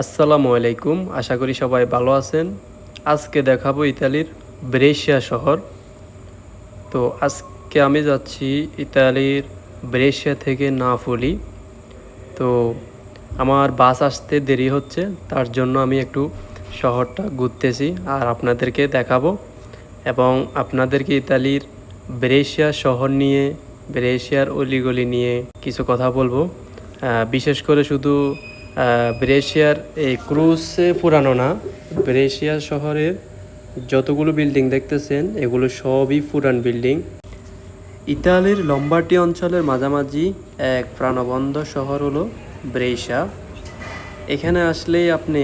আসসালামু আলাইকুম, আশা করি সবাই ভালো আছেন। আজকে দেখাবো ইতালির ব্রেশিয়া শহর। তো আজকে আমি যাচ্ছি ইতালির ব্রেশিয়া থেকে নাফুলি তো আমার বাস আসতে দেরি হচ্ছে, তার জন্য আমি একটু শহরটা ঘুরতেছি আর আপনাদেরকে দেখাবো। এবং আপনাদেরকে ইতালির ব্রেশিয়া শহর নিয়ে ব্রেশিয়ার অলিগলি নিয়ে কিছু কথা বলব। বিশেষ করে শুধু ব্রেশিয়ার এই ক্রুজে পুরানো না, ব্রেশিয়া শহরের যতগুলো বিল্ডিং দেখতেছেন, এগুলো সবই পুরান বিল্ডিং। ইতালির লম্বার্টি অঞ্চলের মাঝামাঝি এক প্রাণবন্ধ শহর হলো ব্রেশা এখানে আসলেই আপনি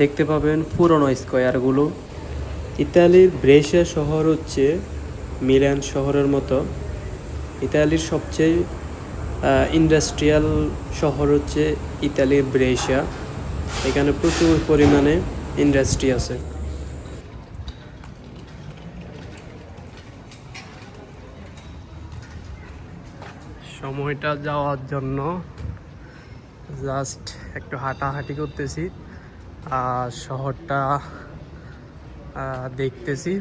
দেখতে পাবেন পুরনো স্কোয়ারগুলো। ইতালির ব্রেশিয়া শহর হচ্ছে মিলান শহরের মতো। ইতালির সবচেয়ে ইন্ডাস্ট্রিয়াল শহর হচ্ছে ইতালির ব্রেশিয়া এখানে প্রচুর পরিমাণে ইন্ডাস্ট্রি আছে। সময়টা যাওয়ার জন্য জাস্ট একটু হাঁটাহাঁটি করতেছি আর শহরটা দেখতেছি।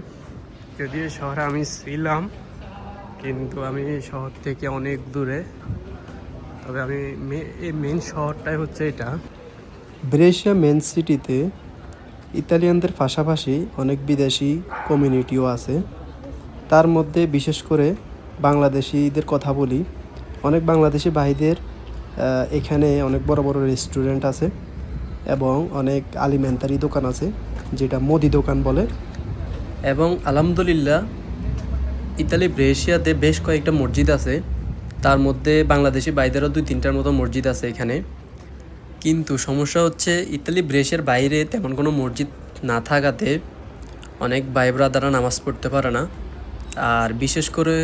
যদিও শহরে আমি ছিলাম, কিন্তু আমি শহর থেকে অনেক দূরে। তবে আমি এই মেন শহরটাই হচ্ছে এটা। ব্রেশিয়া মেন সিটিতে ইতালিয়ানদের পাশাপাশি অনেক বিদেশি কমিউনিটিও আছে। তার মধ্যে বিশেষ করে বাংলাদেশিদের কথা বলি। অনেক বাংলাদেশি ভাইদের এখানে অনেক বড় বড় রেস্টুরেন্ট আছে এবং অনেক আলিমেন্টারি দোকান আছে, যেটা মুদি দোকান বলে। এবং আলহামদুলিল্লাহ, ইতালি ব্রেশিয়াতে বেশ কয়েকটা মসজিদ আছে। তার মধ্যে বাংলাদেশি বাইদেরও দুই তিনটার মতো মসজিদ আছে এখানে। কিন্তু সমস্যা হচ্ছে ইতালি ব্রেশের বাইরে তেমন কোনো মসজিদ না থাকাতে অনেক ভাই ব্রাদাররা নামাজ পড়তে পারে না। আর বিশেষ করে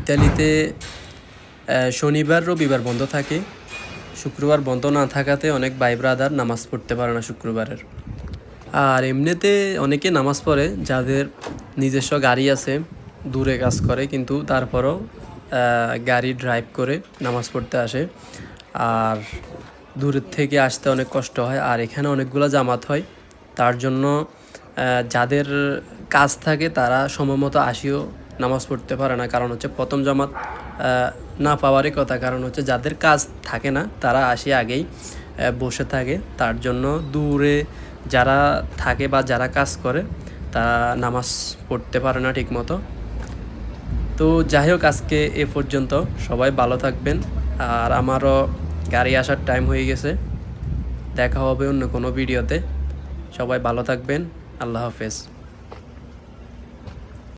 ইতালিতে শনিবার, রবিবার বন্ধ থাকে। শুক্রবার বন্ধ না থাকাতে অনেক ভাই ব্রাদার নামাজ পড়তে পারে না শুক্রবারের। আর এমনিতে অনেকে নামাজ পড়ে যাদের নিজস্ব গাড়ি আছে, দূরে কাজ করে, কিন্তু তারপরও গাড়ি ড্রাইভ করে নামাজ পড়তে আসে। আর দূরের থেকে আসতে অনেক কষ্ট হয়। আর এখানে অনেকগুলো জামাত হয়। তার জন্য যাদের কাজ থাকে তারা সময় মতো আসিও নামাজ পড়তে পারে না। কারণ হচ্ছে প্রথম জামাত না পাওয়ারই কথা। কারণ হচ্ছে যাদের কাজ থাকে না, তারা আসি আগেই বসে থাকে। তার জন্য দূরে যারা থাকে বা যারা কাজ করে, তারা নামাজ পড়তে পারে না ঠিক মতো তো যাই হোক, আজকে এ পর্যন্ত। সবাই ভালো থাকবেন। আর আমারও গাড়ি আসার টাইম হয়ে গেছে। দেখা হবে অন্য কোনো ভিডিওতে সবাই ভালো থাকবেন। আল্লাহ হাফেজ।